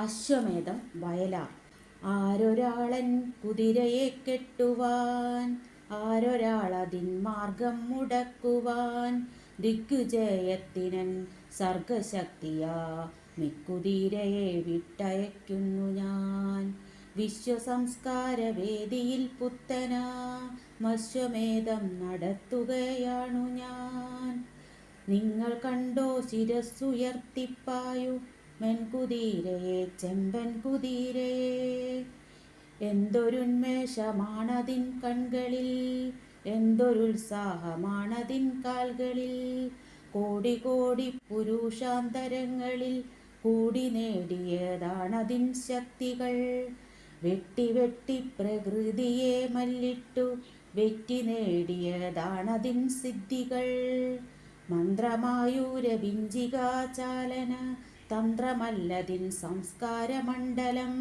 അശ്വമേധം വയലാർ. ആരൊരാളൻ കുതിരയെ കെട്ടുവാൻ ആരൊരാളതിൻ മാർഗം മുടക്കുവാൻ. ദിഗ്വിജയത്തിനൻ സർഗശക്തിയാ മിക്കുതിരയെ വിട്ടയക്കുന്നു ഞാൻ. വിശ്വസംസ്കാര വേദിയിൽ പുത്തനാ മശ്വമേധം നടത്തുകയാണു ഞാൻ. നിങ്ങൾ കണ്ടോ ശിരസ്സുയർത്തിപ്പായു മെൻകുതിരയെ ചെമ്പൻ കുതിരയെ എന്തൊരുന്മേഷമാണതിൻ കൺകളിൽ എന്തൊരുത്സാഹമാണതിൻ കാൽകളിൽ. കോടി കോടി പുരുഷാന്തരങ്ങളിൽ കൂടി നേടിയതാണതിൻ ശക്തികൾ. വെട്ടി വെട്ടി പ്രകൃതിയെ മല്ലിട്ടു വെറ്റി നേടിയതാണതിൻ സിദ്ധികൾ. മന്ത്രമായൂരവിഞ്ചികാചാലന തന്ത്രമല്ലതിൻ സംസ്കാരമണ്ഡലം.